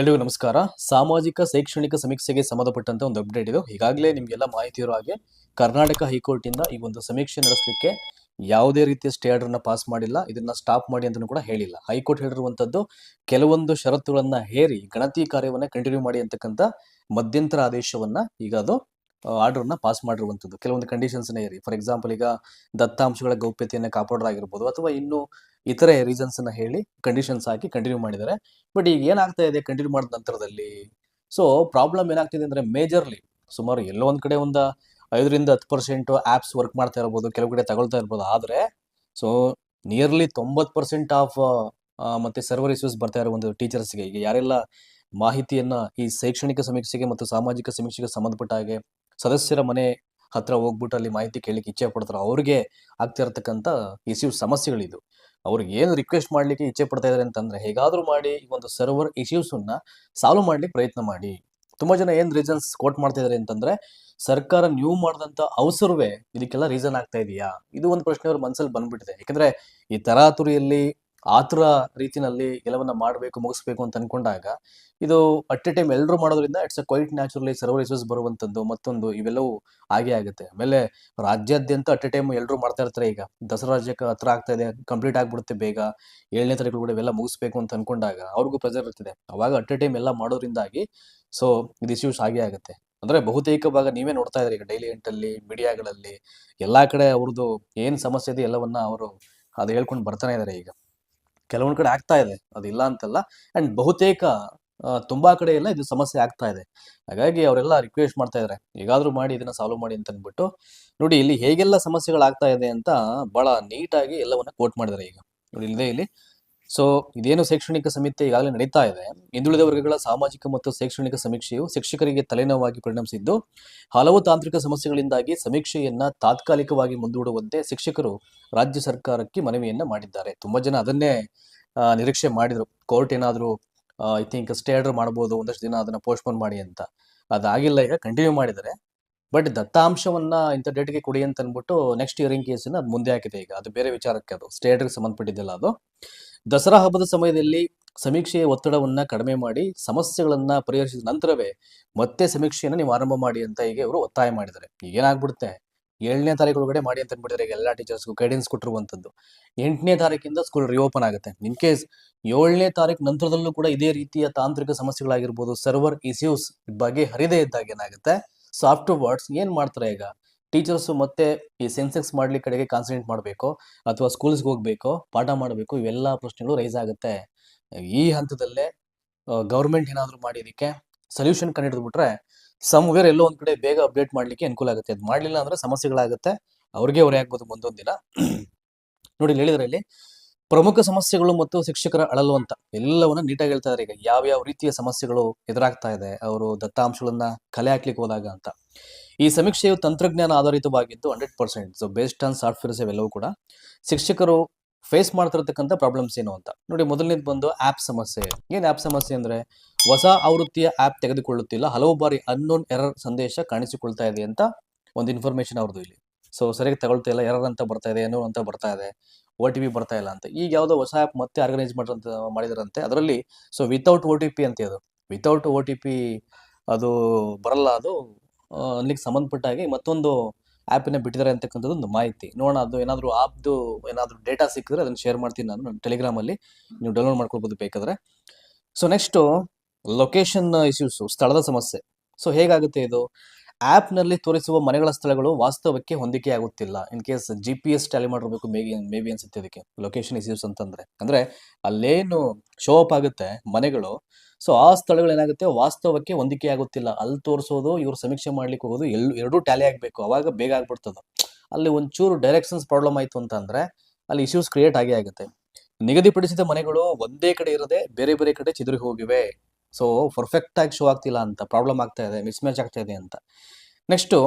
ಎಲ್ರಿಗೂ ನಮಸ್ಕಾರ. ಸಾಮಾಜಿಕ, ಶೈಕ್ಷಣಿಕ ಸಮೀಕ್ಷೆಗೆ ಸಂಬಂಧಪಟ್ಟಂತ ಒಂದು ಅಪ್ಡೇಟ್ ಇದು. ಈಗಾಗಲೇ ನಿಮಗೆಲ್ಲ ಮಾಹಿತಿ ಇರೋ ಹಾಗೆ ಕರ್ನಾಟಕ ಹೈಕೋರ್ಟ್ ಇಂದ ಈ ಒಂದು ಸಮೀಕ್ಷೆ ನಡೆಸಲಿಕ್ಕೆ ಯಾವುದೇ ರೀತಿಯ ಸ್ಟೇ ಆರ್ಡರ್ನ ಪಾಸ್ ಮಾಡಿಲ್ಲ. ಇದನ್ನ ಸ್ಟಾಪ್ ಮಾಡಿ ಅಂತಲೂ ಕೂಡ ಹೇಳಿಲ್ಲ. ಹೈಕೋರ್ಟ್ ಹೇಳಿರುವಂತದ್ದು ಕೆಲವೊಂದು ಷರತ್ತುಗಳನ್ನ ಹೇರಿ ಗಣತಿ ಕಾರ್ಯವನ್ನ ಕಂಟಿನ್ಯೂ ಮಾಡಿ ಅಂತಕ್ಕಂಥ ಮಧ್ಯಂತರ ಆದೇಶವನ್ನ ಈಗ ಅದು ಆರ್ಡರ್ನ ಪಾಸ್ ಮಾಡಿರುವಂಥದ್ದು. ಕೆಲವೊಂದು ಕಂಡೀಷನ್ಸ್ನೇ ಇರಿ. ಫಾರ್ ಎಕ್ಸಾಂಪಲ್ ಈಗ ದತ್ತಾಂಶಗಳ ಗೌಪ್ಯತೆಯನ್ನು ಕಾಪಾಡೋದಾಗಿರ್ಬೋದು ಅಥವಾ ಇನ್ನು ಇತರೆ ರೀಸನ್ಸ್ ಅನ್ನ ಹೇಳಿ ಕಂಡೀಷನ್ಸ್ ಹಾಕಿ ಕಂಟಿನ್ಯೂ ಮಾಡಿದ್ದಾರೆ. ಬಟ್ ಈಗ ಏನಾಗ್ತಾ ಇದೆ? ಕಂಟಿನ್ಯೂ ಮಾಡಿದ ನಂತರದಲ್ಲಿ ಸೊ ಪ್ರಾಬ್ಲಮ್ ಏನಾಗ್ತಿದೆ ಅಂದ್ರೆ ಮೇಜರ್ಲಿ ಸುಮಾರು ಎಲ್ಲೋ ಒಂದ್ ಕಡೆ ಒಂದು ಐದರಿಂದ ಹತ್ತು ಪರ್ಸೆಂಟು ಆಪ್ಸ್ ವರ್ಕ್ ಮಾಡ್ತಾ ಇರ್ಬೋದು, ಕೆಲವು ಕಡೆ ತಗೊಳ್ತಾ ಇರ್ಬೋದು. ಆದ್ರೆ ಸೊ ನಿಯರ್ಲಿ ತೊಂಬತ್ತು ಪರ್ಸೆಂಟ್ ಆಫ್ ಮತ್ತೆ ಸರ್ವರ್ ಇಶ್ಯೂಸ್ ಬರ್ತಾ ಇರೋ ಒಂದು ಟೀಚರ್ಸ್ಗೆ ಈಗ ಯಾರೆಲ್ಲ ಮಾಹಿತಿಯನ್ನ ಈ ಶೈಕ್ಷಣಿಕ ಸಮೀಕ್ಷೆಗೆ ಮತ್ತು ಸಾಮಾಜಿಕ ಸಮೀಕ್ಷೆಗೆ ಸಂಬಂಧಪಟ್ಟ ಹಾಗೆ ಸದಸ್ಯರ ಮನೆ ಹತ್ರ ಹೋಗ್ಬಿಟ್ಟು ಅಲ್ಲಿ ಮಾಹಿತಿ ಕೇಳಲಿಕ್ಕೆ ಇಚ್ಛೆ ಪಡ್ತಾರೋ ಅವ್ರಿಗೆ ಆಗ್ತಾ ಇರತಕ್ಕಂಥ ಇಶ್ಯೂಸ್ ಸಮಸ್ಯೆಗಳಿದು. ಅವ್ರಿಗೆ ಏನು ರಿಕ್ವೆಸ್ಟ್ ಮಾಡ್ಲಿಕ್ಕೆ ಇಚ್ಛೆ ಪಡ್ತಾ ಇದ್ದಾರೆ ಅಂತಂದ್ರೆ ಹೇಗಾದ್ರೂ ಮಾಡಿ ಈ ಒಂದು ಸರ್ವರ್ ಇಶ್ಯೂಸ್ ಅನ್ನ ಸಾಲ್ವ್ ಮಾಡ್ಲಿಕ್ಕೆ ಪ್ರಯತ್ನ ಮಾಡಿ. ತುಂಬಾ ಜನ ಏನ್ ರೀಸನ್ಸ್ ಕೋಟ್ ಮಾಡ್ತಾ ಇದಾರೆ ಅಂತಂದ್ರೆ ಸರ್ಕಾರ ನೀವು ಮಾಡಿದಂತ ಅವಸರವೇ ಇದಕ್ಕೆಲ್ಲ ರೀಸನ್ ಆಗ್ತಾ ಇದೆಯಾ? ಇದು ಒಂದು ಪ್ರಶ್ನೆ ಅವ್ರ ಮನಸ್ಸಲ್ಲಿ ಬಂದ್ಬಿಟ್ಟಿದೆ. ಯಾಕಂದ್ರೆ ಈ ತರಾತುರಿಯಲ್ಲಿ ಆತುರ ರೀತಿನಲ್ಲಿ ಎಲ್ಲವನ್ನ ಮಾಡಬೇಕು, ಮುಗಿಸ್ಬೇಕು ಅಂತ ಅನ್ಕೊಂಡಾಗ ಇದು ಅಟ್ ಎ ಟೈಮ್ ಎಲ್ಲರೂ ಮಾಡೋದ್ರಿಂದ it's a quite naturally server issues ಬರುವಂತದ್ದು ಮತ್ತೊಂದು ಇವೆಲ್ಲವೂ ಆಗೇ ಆಗುತ್ತೆ. ಆಮೇಲೆ ರಾಜ್ಯಾದ್ಯಂತ ಅಟ್ ಎ ಟೈಮ್ ಎಲ್ಲರೂ ಮಾಡ್ತಾ ಇರ್ತಾರೆ ಈಗ. ದಸರಾ ರಾಜ್ಯಕ್ಕೆ ಹತ್ರ ಆಗ್ತಾ ಇದೆ ಕಂಪ್ಲೀಟ್ ಆಗಿಬಿಡುತ್ತೆ ಬೇಗ. ಏಳನೇ ತಾರೀಕು ಕೂಡ ಇವೆಲ್ಲ ಮುಗಿಸ್ಬೇಕು ಅಂತ ಅನ್ಕೊಂಡಾಗ ಅವ್ರಿಗೂ ಪ್ರೆಸರ್ ಇರ್ತದೆ. ಅವಾಗ ಅಟ್ ಎ ಟೈಮ್ ಎಲ್ಲ ಮಾಡೋದ್ರಿಂದಾಗಿ ಸೊ ಇದು ಇಶ್ಯೂಸ್ ಆಗೇ ಆಗುತ್ತೆ. ಅಂದ್ರೆ ಬಹುತೇಕ ಭಾಗ ನೀವೇ ನೋಡ್ತಾ ಇದ್ರಿ ಈಗ ಡೈಲಿ ಎಂಟಲ್ಲಿ ಮೀಡಿಯಾಗಳಲ್ಲಿ ಎಲ್ಲಾ ಕಡೆ ಅವ್ರದ್ದು ಏನ್ ಸಮಸ್ಯೆ ಇದೆ ಎಲ್ಲವನ್ನ ಅವರು ಅದು ಹೇಳ್ಕೊಂಡು ಬರ್ತಾನೆ ಇದಾರೆ ಈಗ. ಕೆಲವೊಂದ್ ಕಡೆ ಆಗ್ತಾ ಇದೆ ಅದಿಲ್ಲ ಅಂತಲ್ಲ. ಅಂಡ್ ಬಹುತೇಕ ತುಂಬಾ ಕಡೆ ಎಲ್ಲ ಇದು ಸಮಸ್ಯೆ ಆಗ್ತಾ ಇದೆ. ಹಾಗಾಗಿ ಅವರೆಲ್ಲ ರಿಕ್ವೆಸ್ಟ್ ಮಾಡ್ತಾ ಇದಾರೆ. ಹೇಗಾದ್ರೂ ಮಾಡಿ, ಇದನ್ನ ಸಾಲ್ವ್ ಮಾಡಿ ಅಂತ ಅಂದ್ಬಿಟ್ಟು. ನೋಡಿ, ಇಲ್ಲಿ ಹೇಗೆಲ್ಲ ಸಮಸ್ಯೆಗಳಾಗ್ತಾ ಇದೆ ಅಂತ ಬಹಳ ನೀಟಾಗಿ ಎಲ್ಲವನ್ನ ಕೋಟ್ ಮಾಡಿದ್ದಾರೆ ಈಗ. ನೋಡಿ ಇಲ್ಲದೆ ಇಲ್ಲಿ. ಸೊ ಇದೇನು ಶೈಕ್ಷಣಿಕ ಸಮಿತಿ ಈಗಾಗಲೇ ನಡೀತಾ ಇದೆ. ಹಿಂದುಳಿದ ವರ್ಗಗಳ ಸಾಮಾಜಿಕ ಮತ್ತು ಶೈಕ್ಷಣಿಕ ಸಮೀಕ್ಷೆಯು ಶಿಕ್ಷಕರಿಗೆ ತಲೆನೋವಾಗಿ ಪರಿಣಮಿಸಿದ್ದು, ಹಲವು ತಾಂತ್ರಿಕ ಸಮಸ್ಯೆಗಳಿಂದಾಗಿ ಸಮೀಕ್ಷೆಯನ್ನ ತಾತ್ಕಾಲಿಕವಾಗಿ ಮುಂದೂಡುವಂತೆ ಶಿಕ್ಷಕರು ರಾಜ್ಯ ಸರ್ಕಾರಕ್ಕೆ ಮನವಿಯನ್ನ ಮಾಡಿದ್ದಾರೆ. ತುಂಬಾ ಜನ ಅದನ್ನೇ ನಿರೀಕ್ಷೆ ಮಾಡಿದ್ರು. ಕೋರ್ಟ್ ಏನಾದರೂ ಐ ಥಿಂಕ್ ಸ್ಟೇ ಆರ್ಡರ್ ಮಾಡಬಹುದು ಒಂದಷ್ಟು ದಿನ ಅದನ್ನ ಪೋಸ್ಟ್ಪೋನ್ ಮಾಡಿ ಅಂತ. ಅದಾಗಿಲ್ಲ ಈಗ ಕಂಟಿನ್ಯೂ ಮಾಡಿದರೆ ಬಟ್ ದತ್ತಾಂಶವನ್ನ ಇಂಥ ಡೇಟ್ಗೆ ಕೊಡಿ ಅಂತ ಅಂದ್ಬಿಟ್ಟು ನೆಕ್ಸ್ಟ್ ಇಯರಿಂಗ್ ಕೇಸನ್ನ ಅದು ಮುಂದೆ ಹಾಕಿದೆ ಈಗ. ಅದು ಬೇರೆ ವಿಚಾರಕ್ಕೆ ಅದು. ಸ್ಟೇ ಆರ್ಡರ್ಗೆ ಸಂಬಂಧಪಟ್ಟಿದ್ದಲ್ಲ ಅದು. ದಸರಾ ಹಬ್ಬದ ಸಮಯದಲ್ಲಿ ಸಮೀಕ್ಷೆಯ ಒತ್ತಡವನ್ನ ಕಡಿಮೆ ಮಾಡಿ ಸಮಸ್ಯೆಗಳನ್ನ ಪರಿಹರಿಸಿದ ನಂತರವೇ ಮತ್ತೆ ಸಮೀಕ್ಷೆಯನ್ನು ನೀವು ಆರಂಭ ಮಾಡಿ ಅಂತ ಈಗ ಅವರು ಒತ್ತಾಯ ಮಾಡಿದ್ದಾರೆ. ಈಗ ಏನಾಗ್ಬಿಡುತ್ತೆ ಏಳನೇ ತಾರೀಕು ಒಳಗಡೆ ಮಾಡಿ ಅಂತ ಅಂದ್ಬಿಟ್ಟಿದ್ದಾರೆ ಈಗ ಎಲ್ಲ ಟೀಚರ್ಸ್ಗೂ ಗೈಡೆನ್ಸ್ ಕೊಟ್ಟಿರುವಂಥದ್ದು ಎಂಟನೇ ತಾರೀಕಿಂದ ಸ್ಕೂಲ್ ರಿಓಪನ್ ಆಗುತ್ತೆ. ಇನ್ ಕೇಸ್ ಏಳನೇ ತಾರೀಕು ನಂತರದಲ್ಲೂ ಕೂಡ ಇದೇ ರೀತಿಯ ತಾಂತ್ರಿಕ ಸಮಸ್ಯೆಗಳಾಗಿರ್ಬೋದು ಸರ್ವರ್ ಇಶ್ಯೂಸ್ ಬಗ್ಗೆ ಹರಿದೇ ಇದ್ದಾಗ ಏನಾಗುತ್ತೆ? ಸಾಫ್ಟ್‌ವೇರ್ಸ್ ಏನು ಏನ್ ಮಾಡ್ತಾರೆ ಈಗ? ಟೀಚರ್ಸ್ ಮತ್ತೆ ಈ ಸೆನ್ಸೆಕ್ಸ್ ಮಾಡ್ಲಿಕ್ಕೆ ಕಡೆಗೆ ಕಾನ್ಸಂಟ್ರೇಟ್ ಮಾಡಬೇಕು ಅಥವಾ ಸ್ಕೂಲ್ಸ್ಗೆ ಹೋಗಬೇಕು, ಪಾಠ ಮಾಡಬೇಕು, ಇವೆಲ್ಲ ಪ್ರಶ್ನೆಗಳು ರೈಸ್ ಆಗುತ್ತೆ. ಈ ಹಂತದಲ್ಲೇ ಗೌರ್ಮೆಂಟ್ ಏನಾದರೂ ಮಾಡಿ ಇದಕ್ಕೆ ಸೊಲ್ಯೂಷನ್ ಕಂಡುಹಿಡಿದ್ಬಿಟ್ರೆ ಸಮ್ವೇರ್ ಎಲ್ಲೋ ಒಂದ್ ಕಡೆ ಬೇಗ ಅಪ್ಡೇಟ್ ಮಾಡ್ಲಿಕ್ಕೆ ಅನುಕೂಲ ಆಗುತ್ತೆ. ಅದು ಮಾಡ್ಲಿಲ್ಲ ಅಂದ್ರೆ ಸಮಸ್ಯೆಗಳಾಗುತ್ತೆ, ಅವ್ರಿಗೆ ಅವರೇ ಆಗ್ಬೋದು ಮುಂದೊಂದು ನೋಡಿ, ಇಲ್ಲಿ ಪ್ರಮುಖ ಸಮಸ್ಯೆಗಳು ಮತ್ತು ಶಿಕ್ಷಕರ ಅಳಲು ಅಂತ ಎಲ್ಲವನ್ನ ನೀಟಾಗಿ ಹೇಳ್ತಾ ಇದಾರೆ. ಈಗ ಯಾವ ಯಾವ ರೀತಿಯ ಸಮಸ್ಯೆಗಳು ಎದುರಾಗ್ತಾ ಇದೆ, ಅವರು ದತ್ತಾಂಶಗಳನ್ನ ಕಲೆ ಹಾಕ್ಲಿಕ್ಕೆ ಹೋದಾಗ ಅಂತ. ಈ ಸಮೀಕ್ಷೆಯು ತಂತ್ರಜ್ಞಾನ ಆಧಾರಿತವಾಗಿದ್ದು hundred percent. So based on softwares ಇವೆಲ್ಲವೂ ಕೂಡ ಶಿಕ್ಷಕರು ಫೇಸ್ ಮಾಡ್ತಿರತಕ್ಕಂಥ ಪ್ರಾಬ್ಲಮ್ಸ್ ಏನು ಅಂತ. ನೋಡಿ, ಮೊದಲನೇದು ಬಂದು ಆ್ಯಪ್ ಸಮಸ್ಯೆ. ಏನು ಆ್ಯಪ್ ಸಮಸ್ಯೆ ಅಂದ್ರೆ ಹೊಸ ಆವೃತ್ತಿಯ ಆ್ಯಪ್ ತೆಗೆದುಕೊಳ್ಳುತ್ತಿಲ್ಲ, ಹಲವು ಬಾರಿ ಅನ್ನೋನ್ ಎರರ್ ಸಂದೇಶ ಕಾಣಿಸಿಕೊಳ್ತಾ ಇದೆ ಅಂತ ಒಂದು ಇನ್ಫಾರ್ಮೇಷನ್ ಅವ್ರದ್ದು ಇಲ್ಲಿ. ಸೊ ಸರಿಯಾಗಿ ತಗೊಳ್ತಾ ಇಲ್ಲ ಎರರ್ ಅಂತ ಬರ್ತಾ ಇದೆ ಏನೋ ಅಂತ ಬರ್ತಾ ಇದೆ ಒ ಟಿ ಪಿ ಬರ್ತಾ ಇಲ್ಲ ಅಂತ. ಈಗ ಯಾವುದೋ ಹೊಸ ಆ್ಯಪ್ ಮತ್ತೆ ಆರ್ಗನೈಸ್ ಮಾಡಿರಂತ ಮಾಡಿದರಂತೆ, ಅದರಲ್ಲಿ so without O T P ಅಂತ ಅದು ವಿತೌಟ್ ಒ ಟಿ ಪಿ ಅದು ಬರಲ್ಲ, ಅದು ಅಲ್ಲಿಗೆ ಸಂಬಂಧಪಟ್ಟ ಹಾಗೆ ಮತ್ತೊಂದು ಆ್ಯಪಿನ ಬಿಟ್ಟಿದ್ದಾರೆ ಅಂತಕ್ಕಂಥದ್ದು ಒಂದು ಮಾಹಿತಿ. ನೋಡೋಣ, ಅದು ಏನಾದರೂ ಆಪ್ದು ಏನಾದರೂ ಡೇಟಾ ಸಿಕ್ಕಿದ್ರೆ ಅದನ್ನು ಶೇರ್ ಮಾಡ್ತೀನಿ ನಾನು ಟೆಲಿಗ್ರಾಮಲ್ಲಿ ನೀವು ಡೌನ್ಲೋಡ್ ಮಾಡ್ಕೊಳ್ಬೋದು ಬೇಕಾದ್ರೆ. ಸೊ ನೆಕ್ಸ್ಟು ಲೊಕೇಶನ್ ಇಶ್ಯೂಸು ಸ್ಥಳದ ಸಮಸ್ಯೆ. ಸೊ ಹೇಗಾಗುತ್ತೆ ಇದು? ಆ್ಯಪ್ನಲ್ಲಿ ತೋರಿಸುವ ಮನೆಗಳ ಸ್ಥಳಗಳು ವಾಸ್ತವಕ್ಕೆ ಹೊಂದಿಕೆ ಆಗುತ್ತಿಲ್ಲ in case G P S tally ಮಾಡಿರ್ಬೇಕು ಮೇಬಿ ಮೇಬಿ ಅನ್ಸುತ್ತೆ ಅದಕ್ಕೆ ಲೊಕೇಶನ್ ಇಶ್ಯೂಸ್ ಅಂತಂದ್ರೆ. ಅಂದ್ರೆ ಅಲ್ಲೇನು ಶೋ ಅಪ್ ಆಗುತ್ತೆ ಮನೆಗಳು. ಸೊ ಆ ಸ್ಥಳಗಳು ಏನಾಗುತ್ತೆ? ವಾಸ್ತವಕ್ಕೆ ಹೊಂದಿಕೆ ಆಗುತ್ತಿಲ್ಲ ಅಲ್ಲಿ ತೋರಿಸೋದು, ಇವ್ರು ಸಮೀಕ್ಷೆ ಮಾಡ್ಲಿಕ್ಕೆ ಹೋಗೋದು, ಎಲ್, ಎರಡೂ ಟ್ಯಾಲಿ ಆಗಬೇಕು. ಅವಾಗ ಬೇಗ ಆಗ್ಬಿಡ್ತದೆ. ಅಲ್ಲಿ ಒಂಚೂರು ಡೈರೆಕ್ಷನ್ಸ್ ಪ್ರಾಬ್ಲಮ್ ಆಯ್ತು ಅಂತಂದ್ರೆ ಅಲ್ಲಿ ಇಶ್ಯೂಸ್ ಕ್ರಿಯೇಟ್ ಆಗೇ ಆಗುತ್ತೆ. ನಿಗದಿಪಡಿಸಿದ ಮನೆಗಳು ಒಂದೇ ಕಡೆ ಇರದೆ ಬೇರೆ ಬೇರೆ ಕಡೆ ಚಿದುರಿ ಹೋಗಿವೆ. ಸೊ ಪರ್ಫೆಕ್ಟ್ ಆಗಿ ಶೋ ಆಗ್ತಿಲ್ಲ ಅಂತ ಪ್ರಾಬ್ಲಮ್ ಆಗ್ತಾ ಇದೆ ಮಿಸ್ ಮ್ಯಾಚ್ ಆಗ್ತಾ ಇದೆ ಅಂತ. ನೆಕ್ಸ್ಟು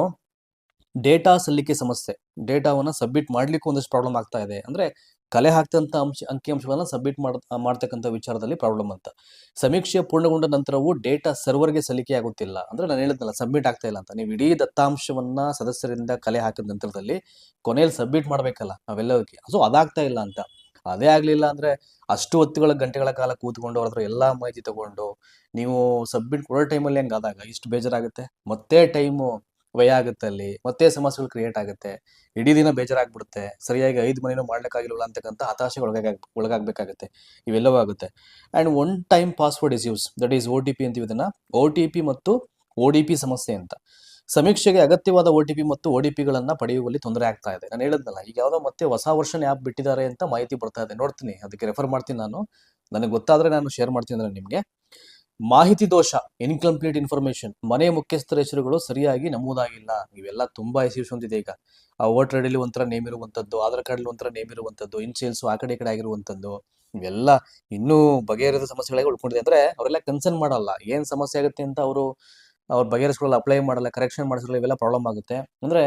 ಡೇಟಾ ಸಲ್ಲಿಕೆ ಸಮಸ್ಯೆ. ಡೇಟಾವನ್ನು ಸಬ್ಮಿಟ್ ಮಾಡ್ಲಿಕ್ಕೆ ಒಂದಷ್ಟು ಪ್ರಾಬ್ಲಮ್ ಆಗ್ತಾ ಇದೆ. ಅಂದ್ರೆ ಕಲೆ ಹಾಕ್ತಂತ ಅಂಶ ಅಂಕಿಅಂಶಗಳನ್ನ ಸಬ್ಮಿಟ್ ಮಾಡ್, ಮಾಡ್ತಕ್ಕಂಥ ವಿಚಾರದಲ್ಲಿ ಪ್ರಾಬ್ಲಮ್ ಅಂತ. ಸಮೀಕ್ಷೆ ಪೂರ್ಣಗೊಂಡ ನಂತರವೂ ಡೇಟಾ ಸರ್ವರ್ಗೆ ಸಲ್ಲಿಕೆ ಆಗುತ್ತಿಲ್ಲ. ಅಂದ್ರೆ ನಾನು ಹೇಳಿದ್ನಲ್ಲ ಸಬ್ಮಿಟ್ ಆಗ್ತಾ ಇಲ್ಲ ಅಂತ. ನೀವು ಇಡೀ ದತ್ತಾಂಶವನ್ನ ಸದಸ್ಯರಿಂದ ಕಲೆ ಹಾಕಿದ ನಂತರದಲ್ಲಿ ಕೊನೆಯಲ್ಲಿ ಸಬ್ಮಿಟ್ ಮಾಡಬೇಕಲ್ಲ ನಾವೆಲ್ಲದಕ್ಕೆ ಸೊ ಅದಾಗ್ತಾ ಇಲ್ಲ ಅಂತ. ಅದೇ ಆಗಲಿಲ್ಲ ಅಂದ್ರೆ ಅಷ್ಟು ಹೊತ್ತುಗಳ ಗಂಟೆಗಳ ಕಾಲ ಕೂತ್ಕೊಂಡು ಅವ್ರ ಹತ್ರ ಎಲ್ಲ ಮಾಹಿತಿ ತಗೊಂಡು ನೀವು ಸಬ್ಮಿಟ್ ಕೊಡೋ ಟೈಮಲ್ಲಿ ಹೆಂಗೆ ಆದಾಗ ಇಷ್ಟು ಬೇಜಾರಾಗುತ್ತೆ? ಮತ್ತೆ ಟೈಮು ವ್ಯಯ ಆಗುತ್ತೆ ಅಲ್ಲಿ, ಮತ್ತೆ ಸಮಸ್ಯೆಗಳು ಕ್ರಿಯೇಟ್ ಆಗುತ್ತೆ. ಇಡೀ ದಿನ ಬೇಜಾರಾಗ್ಬಿಡುತ್ತೆ. ಸರಿಯಾಗಿ ಐದು ಮನೇನೂ ಮಾಡ್ಲಿಕ್ಕಾಗಿಲ್ಲ ಅಂತಕ್ಕಂಥ ಹತಾಶೆಗೆ ಒಳಗಾಗ ಒಳಗಾಗಬೇಕಾಗುತ್ತೆ. ಇವೆಲ್ಲವೂ ಆಗುತ್ತೆ. And one time password is use that is O T P ಅಂತೀವಿ ಇದನ್ನು ಓ ಟಿ ಪಿ ಮತ್ತು ಒ ಡಿ ಪಿ ಸಮಸ್ಯೆ ಅಂತ. ಸಮೀಕ್ಷೆಗೆ ಅಗತ್ಯವಾದ ಒ ಟಿ ಪಿ ಮತ್ತು ಒ ಡಿ ಪಿಗಳನ್ನು ಪಡೆಯುವಲ್ಲಿ ತೊಂದರೆ ಆಗ್ತಾ ಇದೆ. ನಾನು ಹೇಳಿದ್ನಲ್ಲ ಈಗ ಯಾವುದೋ ಮತ್ತೆ ಹೊಸ ವರ್ಷನ್ ಆ್ಯಪ್ ಬಿಟ್ಟಿದ್ದಾರೆ ಅಂತ ಮಾಹಿತಿ ಬರ್ತಾ ಇದೆ. ನೋಡ್ತೀನಿ, ಅದಕ್ಕೆ ರೆಫರ್ ಮಾಡ್ತೀನಿ ನಾನು. ನನಗೆ ಗೊತ್ತಾದರೆ ನಾನು ಶೇರ್ ಮಾಡ್ತೀನಿ ಅಂದರೆ ನಿಮಗೆ. ಮಾಹಿತಿ ದೋಷ ಇನ್ಕಂಪ್ಲೀಟ್ ಇನ್ಫಾರ್ಮೇಶನ್ ಮನೆ ಮುಖ್ಯಸ್ಥರ ಹೆಸರುಗಳು ಸರಿಯಾಗಿ ನಮೂದಾಗಿಲ್ಲ. ಇವೆಲ್ಲ ತುಂಬಾ ಇಶ್ಯೂಸ್ ಹೊಂದಿದೆ ಈಗ. ಆ ವೋಟರ್ ಐಡಿಲಿ ಒಂಥರ ನೇಮ್ ಇರುವಂಥದ್ದು ಆಧಾರ್ ಕಾರ್ಡಲ್ಲಿ ಒಂಥರ ನೇಮ್ ಇರುವಂಥದ್ದು ಇನ್ಶಿಯಲ್ಸು ಆ ಕಡೆ ಈ ಕಡೆ ಆಗಿರುವಂಥದ್ದು ಇವೆಲ್ಲ ಇನ್ನೂ ಬಗೆಹರಿದ ಸಮಸ್ಯೆಗಳಿಗೆ ಉಳ್ಕೊಂಡಿದೆ. ಅಂದ್ರೆ ಅವರೆಲ್ಲ ಕನ್ಸರ್ನ್ ಮಾಡಲ್ಲ. ಏನ್ ಸಮಸ್ಯೆ ಆಗುತ್ತೆ ಅಂತ ಅವರು ಅವ್ರು ಬಗೆಹರಿಸ್ಕೊಳ್ಳಲ್ಲ ಅಪ್ಲೈ ಮಾಡಲ್ಲ ಕರೆಕ್ಷನ್ ಮಾಡಿಸಲ್ಲ ಇವೆಲ್ಲ ಪ್ರಾಬ್ಲಮ್ ಆಗುತ್ತೆ. ಅಂದ್ರೆ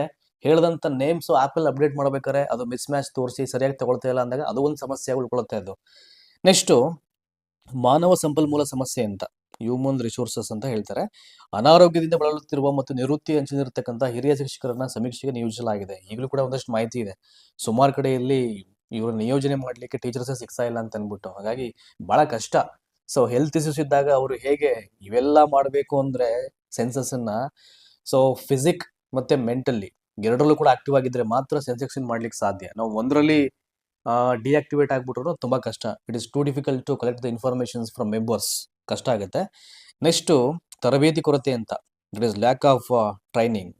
ಹೇಳಿದಂತ ನೇಮ್ಸ್ ಆ್ಯಪಲ್ಲಿ ಅಪ್ಡೇಟ್ ಮಾಡ್ಬೇಕಾದ್ರೆ ಅದು ಮಿಸ್ ಮ್ಯಾಚ್ ತೋರಿಸಿ ಸರಿಯಾಗಿ ತಗೊಳ್ತಾ ಇಲ್ಲ ಅಂದಾಗ ಅದು ಒಂದು ಸಮಸ್ಯೆ ಉಳ್ಕೊಳ್ಳುತ್ತೆ ಅದು. ನೆಕ್ಸ್ಟು ಮಾನವ ಸಂಪನ್ಮೂಲ ಸಮಸ್ಯೆ ಅಂತ. ಹ್ಯೂಮನ್ ರಿಸೋರ್ಸಸ್ ಅಂತ ಹೇಳ್ತಾರೆ. ಅನಾರೋಗ್ಯದಿಂದ ಬಳಲುತ್ತಿರುವ ಮತ್ತು ನಿವೃತ್ತಿ ಅಂಚಿನಿರ್ತಕ್ಕಂಥ ಹಿರಿಯ ಶಿಕ್ಷಕರನ್ನ ಸಮೀಕ್ಷೆಗೆ ನಿಯೋಜಿಸಲಾಗಿದೆ. ಈಗಲೂ ಕೂಡ ಒಂದಷ್ಟು ಮಾಹಿತಿ ಇದೆ. ಸುಮಾರು ಕಡೆಯಲ್ಲಿ ಇವರು ನಿಯೋಜನೆ ಮಾಡಲಿಕ್ಕೆ ಟೀಚರ್ಸ್ ಸಿಗ್ತಾ ಇಲ್ಲ ಅಂತ ಅಂದ್ಬಿಟ್ಟು. ಹಾಗಾಗಿ ಬಹಳ ಕಷ್ಟ. ಸೊ ಹೆಲ್ತ್ ಇಶ್ಯೂಸ್ ಇದ್ದಾಗ ಅವರು ಹೇಗೆ ಇವೆಲ್ಲ ಮಾಡಬೇಕು ಅಂದ್ರೆ ಸೆನ್ಸಸ್ ಅನ್ನ ಸೊ ಫಿಸಿಕ್ ಮತ್ತೆ ಮೆಂಟಲಿ ಎರಡರಲ್ಲೂ ಕೂಡ ಆಕ್ಟಿವ್ ಆಗಿದ್ರೆ ಮಾತ್ರ ಸೆನ್ಸೆಕ್ಷನ್ ಮಾಡ್ಲಿಕ್ಕೆ ಸಾಧ್ಯ. ನಾವು ಒಂದರಲ್ಲಿ ಡಿಆಕ್ಟಿವೇಟ್ ಆಗ್ಬಿಟ್ರು ತುಂಬಾ ಕಷ್ಟ. It is too difficult to collect the informations from members ಕಷ್ಟ ಆಗುತ್ತೆ. ನೆಕ್ಸ್ಟು ತರಬೇತಿ ಕೊರತೆ ಅಂತ. It is lack of training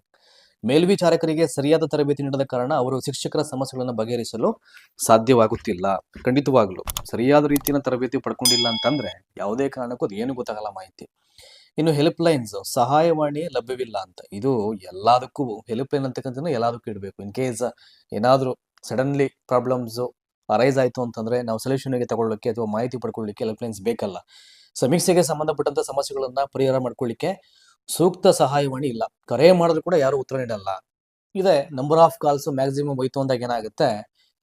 ಮೇಲ್ವಿಚಾರಕರಿಗೆ ಸರಿಯಾದ ತರಬೇತಿ ನೀಡದ ಕಾರಣ ಅವರು ಶಿಕ್ಷಕರ ಸಮಸ್ಯೆಗಳನ್ನು ಬಗೆಹರಿಸಲು ಸಾಧ್ಯವಾಗುತ್ತಿಲ್ಲ. ಖಂಡಿತವಾಗ್ಲು. ಸರಿಯಾದ ರೀತಿಯ ತರಬೇತಿ ಪಡ್ಕೊಂಡಿಲ್ಲ ಅಂತಂದ್ರೆ ಯಾವುದೇ ಕಾರಣಕ್ಕೂ ಅದು ಏನು ಗೊತ್ತಾಗಲ್ಲ ಮಾಹಿತಿ. ಇನ್ನು ಹೆಲ್ಪ್ ಲೈನ್ಸ್ ಸಹಾಯವಾಣಿ ಲಭ್ಯವಿಲ್ಲ ಅಂತ. ಇದು ಎಲ್ಲದಕ್ಕೂ ಹೆಲ್ಪ್ ಲೈನ್ ಅಂತಕ್ಕಂಥ ಎಲ್ಲದಕ್ಕೂ ಇಡಬೇಕು. ಇನ್ ಕೇಸ್ ಏನಾದರೂ ಸಡನ್ಲಿ ಪ್ರಾಬ್ಲಮ್ಸ್ ಅರೈಸ್ ಆಯಿತು ಅಂತಂದ್ರೆ ನಾವು ಸೊಲ್ಯೂಷನ್ಗೆ ತಗೊಳ್ಳೋಕ್ಕೆ ಅಥವಾ ಮಾಹಿತಿ ಪಡ್ಕೊಳ್ಳಿಕ್ಕೆ ಹೆಲ್ಪ್ ಲೈನ್ಸ್ ಬೇಕಲ್ಲ. ಸಮೀಕ್ಷೆಗೆ ಸಂಬಂಧಪಟ್ಟಂತ ಸಮಸ್ಯೆಗಳನ್ನ ಪರಿಹಾರ ಮಾಡ್ಕೊಳ್ಳಿಕ್ಕೆ ಸೂಕ್ತ ಸಹಾಯವಾಣಿ ಇಲ್ಲ. ಕರೆ ಮಾಡಿದ್ರು ಕೂಡ ಯಾರು ಉತ್ತರ ನೀಡಲ್ಲ. ಇದೆ ನಂಬರ್ ಆಫ್ ಕಾಲ್ಸ್ ಮ್ಯಾಕ್ಸಿಮಮ್ ಹೋಯ್ತು ಅಂದಾಗ ಏನಾಗುತ್ತೆ?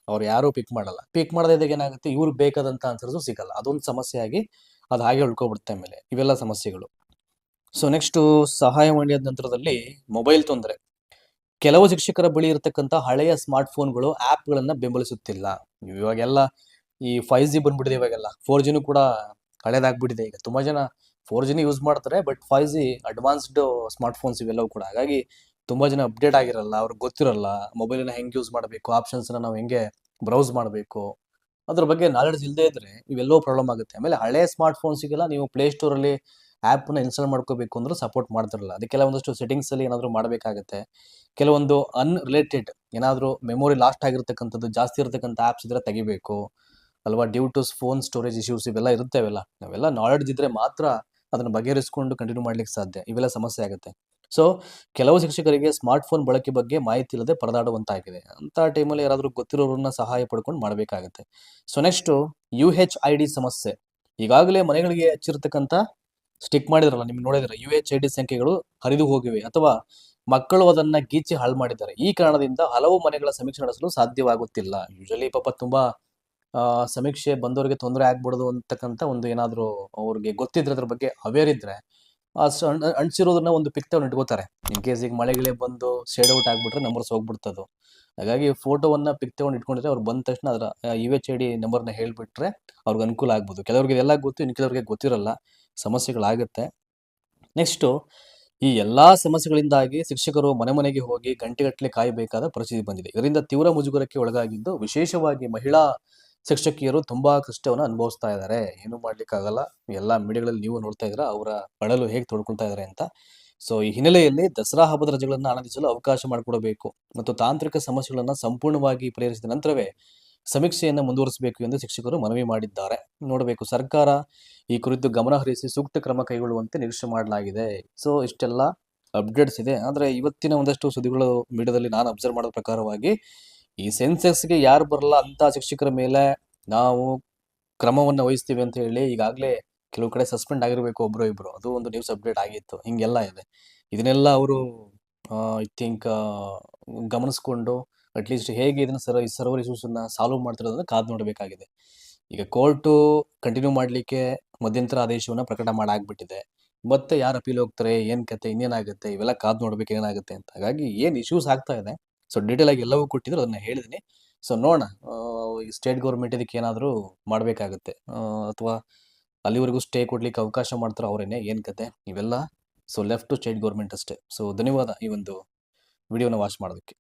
ಅವ್ರು ಯಾರು ಪಿಕ್ ಮಾಡಲ್ಲ. ಪಿಕ್ ಮಾಡದೇ ಇದ್ದಾಗ ಏನಾಗುತ್ತೆ? ಇವ್ರಿಗೆ ಬೇಕಾದಂತ ಆನ್ಸರ್ಸು ಸಿಗಲ್ಲ. ಅದೊಂದು ಸಮಸ್ಯೆ ಆಗಿ ಅದು ಹಾಗೆ ಉಳ್ಕೊಬಿಡುತ್ತೆ ಆಮೇಲೆ. ಇವೆಲ್ಲ ಸಮಸ್ಯೆಗಳು. ಸೊ ನೆಕ್ಸ್ಟ್ ಸಹಾಯ ಮಾಡಿದ ನಂತರದಲ್ಲಿ ಮೊಬೈಲ್ ತೊಂದರೆ. ಕೆಲವು ಶಿಕ್ಷಕರ ಬಳಿ ಇರತಕ್ಕಂಥ ಹಳೆಯ ಸ್ಮಾರ್ಟ್ ಫೋನ್ಗಳು ಆ್ಯಪ್ಗಳನ್ನು ಬೆಂಬಲಿಸುತ್ತಿಲ್ಲ ಇವಾಗೆಲ್ಲ ಈ ಫೈವ್ ಜಿ ಬಂದ್ಬಿಟ್ಟಿದೆ ಇವಾಗೆಲ್ಲ. ಫೋರ್ ಜಿನು ಕೂಡ ಹಳೇದಾಗ್ಬಿಟ್ಟಿದೆ ಈಗ. ತುಂಬಾ ಜನ ಫೋರ್ ಜಿನ ಯೂಸ್ ಮಾಡ್ತಾರೆ but five G advanced smart phones ಇವೆಲ್ಲವೂ ಕೂಡ. ಹಾಗಾಗಿ ತುಂಬಾ ಜನ ಅಪ್ಡೇಟ್ ಆಗಿರಲ್ಲ, ಅವ್ರಿಗೆ ಗೊತ್ತಿರಲ್ಲ ಮೊಬೈಲನ್ನ ಹೆಂಗೆ ಯೂಸ್ ಮಾಡಬೇಕು ಆಪ್ಷನ್ಸ್ನ ನಾವು ಹೆಂಗೆ ಬ್ರೌಸ್ ಮಾಡಬೇಕು. ಅದ್ರ ಬಗ್ಗೆ ನಾಲೆಡ್ಜ್ ಇಲ್ಲದೆ ಇದ್ರೆ ಇವೆಲ್ಲವೂ ಪ್ರಾಬ್ಲಮ್ ಆಗುತ್ತೆ. ಆಮೇಲೆ ಹಳೆ ಸ್ಮಾರ್ಟ್ ಫೋನ್ಸಿಗೆಲ್ಲ ನೀವು ಪ್ಲೇಸ್ಟೋರಲ್ಲಿ ಆ್ಯಪ್ನ ಇನ್ಸ್ಟಾಲ್ ಮಾಡ್ಕೋಬೇಕು ಅಂದರೂ ಸಪೋರ್ಟ್ ಮಾಡ್ತಿರಲ್ಲ. ಅದಕ್ಕೆಲ್ಲ ಒಂದಷ್ಟು ಸೆಟ್ಟಿಂಗ್ಸಲ್ಲಿ ಏನಾದರೂ ಮಾಡಬೇಕಾಗತ್ತೆ. ಕೆಲವೊಂದು ಅನ್ರಿಲೇಟೆಡ್ ಏನಾದರೂ ಮೆಮೊರಿ ಲಾಸ್ಟ್ ಆಗಿರ್ತಕ್ಕಂಥದ್ದು, ಜಾಸ್ತಿ ಇರತಕ್ಕಂಥ ಆ್ಯಪ್ಸ್ ಇದ್ರೆ ತೆಗಿಬೇಕು. ಅಲ್ವಾ? Due to phone storage issues ಇವೆಲ್ಲ ಇರುತ್ತೆ ಅವೆಲ್ಲ ನಾವೆಲ್ಲ ನಾಲೆಡ್ಜ್ ಇದ್ರೆ ಮಾತ್ರ ಅದನ್ನು ಬಗೆಹರಿಸ್ಕೊಂಡು ಕಂಟಿನ್ಯೂ ಮಾಡ್ಲಿಕ್ಕೆ ಸಾಧ್ಯ. ಇವೆಲ್ಲ ಸಮಸ್ಯೆ ಆಗುತ್ತೆ. ಸೊ ಕೆಲವು ಶಿಕ್ಷಕರಿಗೆ ಸ್ಮಾರ್ಟ್ ಫೋನ್ ಬಳಕೆ ಬಗ್ಗೆ ಮಾಹಿತಿ ಇಲ್ಲದೆ ಪರದಾಡುವಂತಾಗಿದೆ. ಅಂತ ಟೈಮಲ್ಲಿ ಯಾರಾದರೂ ಗೊತ್ತಿರೋರನ್ನ ಸಹಾಯ ಪಡ್ಕೊಂಡು ಮಾಡಬೇಕಾಗುತ್ತೆ. ಸೊ ನೆಕ್ಸ್ಟು ಯು ಸಮಸ್ಯೆ. ಈಗಾಗಲೇ ಮನೆಗಳಿಗೆ ಹಚ್ಚಿರ್ತಕ್ಕಂಥ ಸ್ಟಿಕ್ ಮಾಡಿದ್ರಲ್ಲ, ನಿಮ್ಗೆ ನೋಡಿದ್ರೆ ಯು ಎಚ್ ಐ ಡಿ ಸಂಖ್ಯೆಗಳು ಹರಿದು ಹೋಗಿವೆ. ಅಥವಾ ಮಕ್ಕಳು ಅದನ್ನ ಗೀಚಿ ಹಾಳು ಮಾಡಿದ್ದಾರೆ. ಈ ಕಾರಣದಿಂದ ಹಲವು ಮನೆಗಳ ಸಮೀಕ್ಷೆ ನಡೆಸಲು ಸಾಧ್ಯವಾಗುತ್ತಿಲ್ಲ. ಯೂಶಲಿ ಪಾಪ ತುಂಬಾ ಸಮೀಕ್ಷೆ ಬಂದವರಿಗೆ ತೊಂದರೆ ಆಗ್ಬಿಡೋದು ಅಂತಕ್ಕಂಥ ಒಂದು ಏನಾದರೂ ಅವ್ರಿಗೆ ಗೊತ್ತಿದ್ರೆ ಅದ್ರ ಬಗ್ಗೆ ಅವೇರ್ ಇದ್ರೆ, ಆ ಒಂದು ಪಿಕ್ ತಗೊಂಡು ಇಟ್ಕೋತಾರೆ. ಇನ್ ಕೇಸ್ ಈಗ ಮಳೆಗಳೇ ಬಂದು ಶೇಡ್ ಔಟ್ ಆಗ್ಬಿಟ್ರೆ ನಂಬರ್ಸ್ ಹೋಗ್ಬಿಡ್ತದು. ಹಾಗಾಗಿ ಫೋಟೋವನ್ನ ಪಿಕ್ ತಗೊಂಡು ಇಟ್ಕೊಂಡಿದ್ರೆ ಅವ್ರು ಬಂದ ತಕ್ಷಣ ಅದರ ಯು ಎಚ್ ಐ ಡಿ ನಂಬರ್ನ ಹೇಳ್ಬಿಟ್ರೆ ಅವ್ರಿಗೆ ಅನುಕೂಲ ಆಗ್ಬೋದು. ಕೆಲವ್ರಿಗೆ ಎಲ್ಲ ಗೊತ್ತು, ಇನ್ನು ಕೆಲವ್ರಿಗೆ ಗೊತ್ತಿರಲ್ಲ. ಸಮಸ್ಯೆಗಳಾಗುತ್ತೆ. ನೆಕ್ಸ್ಟು ಈ ಎಲ್ಲಾ ಸಮಸ್ಯೆಗಳಿಂದಾಗಿ ಶಿಕ್ಷಕರು ಮನೆ ಮನೆಗೆ ಹೋಗಿ ಗಂಟೆಗಟ್ಟಲೆ ಕಾಯಬೇಕಾದ ಪರಿಸ್ಥಿತಿ ಬಂದಿದೆ. ಇದರಿಂದ ತೀವ್ರ ಮುಜುಗರಕ್ಕೆ ಒಳಗಾಗಿದ್ದು ವಿಶೇಷವಾಗಿ ಮಹಿಳಾ ಶಿಕ್ಷಕಿಯರು ತುಂಬಾ ಕಷ್ಟವನ್ನು ಅನುಭವಿಸ್ತಾ ಇದ್ದಾರೆ. ಏನು ಮಾಡ್ಲಿಕ್ಕಾಗಲ್ಲ. ಎಲ್ಲ ಮೀಡಿಯಾಗಳಲ್ಲಿ ನೀವು ನೋಡ್ತಾ ಇದ್ದೀರಾ, ಅವರ ಬಳಲು ಹೇಗೆ ತೊಡ್ಕೊಳ್ತಾ ಇದ್ದಾರೆ ಅಂತ. ಸೊ ಈ ಹಿನ್ನೆಲೆಯಲ್ಲಿ ದಸರಾ ಹಬ್ಬದ ರಜೆಗಳನ್ನು ಆನಂದಿಸಲು ಅವಕಾಶ ಮಾಡಿಕೊಡಬೇಕು. ಮತ್ತು ತಾಂತ್ರಿಕ ಸಮಸ್ಯೆಗಳನ್ನು ಸಂಪೂರ್ಣವಾಗಿ ಪರಿಹರಿಸಿದ ನಂತರವೇ ಸಮೀಕ್ಷೆಯನ್ನು ಮುಂದುವರಿಸಬೇಕು ಎಂದು ಶಿಕ್ಷಕರು ಮನವಿ ಮಾಡಿದ್ದಾರೆ. ನೋಡಬೇಕು, ಸರ್ಕಾರ ಈ ಕುರಿತು ಗಮನ ಹರಿಸಿ ಸೂಕ್ತ ಕ್ರಮ ಕೈಗೊಳ್ಳುವಂತೆ ನಿರೀಕ್ಷೆ ಮಾಡಲಾಗಿದೆ. ಸೊ ಇಷ್ಟೆಲ್ಲ ಅಪ್ಡೇಟ್ಸ್ ಇದೆ. ಆದರೆ ಇವತ್ತಿನ ಒಂದಷ್ಟು ಸುದ್ದಿಗಳು ಮೀಡಿಯಾದಲ್ಲಿ ನಾನು ಅಬ್ಸರ್ವ್ ಮಾಡೋ ಪ್ರಕಾರವಾಗಿ ಈ ಸೆನ್ಸೆಕ್ಸ್ಗೆ ಯಾರು ಬರಲ್ಲ ಅಂತ ಶಿಕ್ಷಕರ ಮೇಲೆ ನಾವು ಕ್ರಮವನ್ನು ವಹಿಸ್ತೀವಿ ಅಂತ ಹೇಳಿ ಈಗಾಗಲೇ ಕೆಲವು ಕಡೆ ಸಸ್ಪೆಂಡ್ ಆಗಿರಬೇಕು ಒಬ್ರು ಇಬ್ರು. ಅದು ಒಂದು ನ್ಯೂಸ್ ಅಪ್ಡೇಟ್ ಆಗಿತ್ತು. ಹಿಂಗೆಲ್ಲ ಇದೆ. ಇದನ್ನೆಲ್ಲ ಅವರು ಐ ಥಿಂಕ್ ಗಮನಿಸ್ಕೊಂಡು ಅಟ್ಲೀಸ್ಟ್ ಹೇಗೆ ಇದನ್ನ ಸರ್ ಸರ್ವರ್ ಅನ್ನ ಸಾಲ್ವ್ ಮಾಡ್ತಿರೋದನ್ನ ಕಾದು ನೋಡಬೇಕಾಗಿದೆ. ಈಗ ಕೋರ್ಟು ಕಂಟಿನ್ಯೂ ಮಾಡಲಿಕ್ಕೆ ಮಧ್ಯಂತರ ಆದೇಶವನ್ನು ಪ್ರಕಟ ಮಾಡಾಗ್ಬಿಟ್ಟಿದೆ. ಮತ್ತೆ ಯಾರು ಅಪೀಲ್ ಹೋಗ್ತಾರೆ, ಏನ್ ಕತೆ, ಇನ್ನೇನಾಗುತ್ತೆ, ಇವೆಲ್ಲ ಕಾದು ನೋಡ್ಬೇಕು ಏನಾಗುತ್ತೆ ಅಂತ. ಹಾಗಾಗಿ ಏನ್ ಇಶ್ಯೂಸ್ ಆಗ್ತಾ ಇದೆ ಸೊ ಡೀಟೇಲ್ ಆಗಿ ಎಲ್ಲವೂ ಕೊಟ್ಟಿದ್ರು, ಅದನ್ನ ಹೇಳಿದೀನಿ. ಸೊ ನೋಡೋಣ ಸ್ಟೇಟ್ ಗೌರ್ಮೆಂಟ್ ಇದಕ್ಕೆ ಏನಾದರೂ ಮಾಡಬೇಕಾಗುತ್ತೆ. ಅಥವಾ ಅಲ್ಲಿವರೆಗೂ ಸ್ಟೇ ಕೊಡ್ಲಿಕ್ಕೆ ಅವಕಾಶ ಮಾಡ್ತಾರೋ ಅವರೇನೆ, ಏನು ಕತೆ, ಇವೆಲ್ಲ so left to state government ಅಷ್ಟೇ. ಸೊ ಧನ್ಯವಾದ ಈ ಒಂದು ವಿಡಿಯೋನ ವಾಚ್ ಮಾಡೋದಕ್ಕೆ.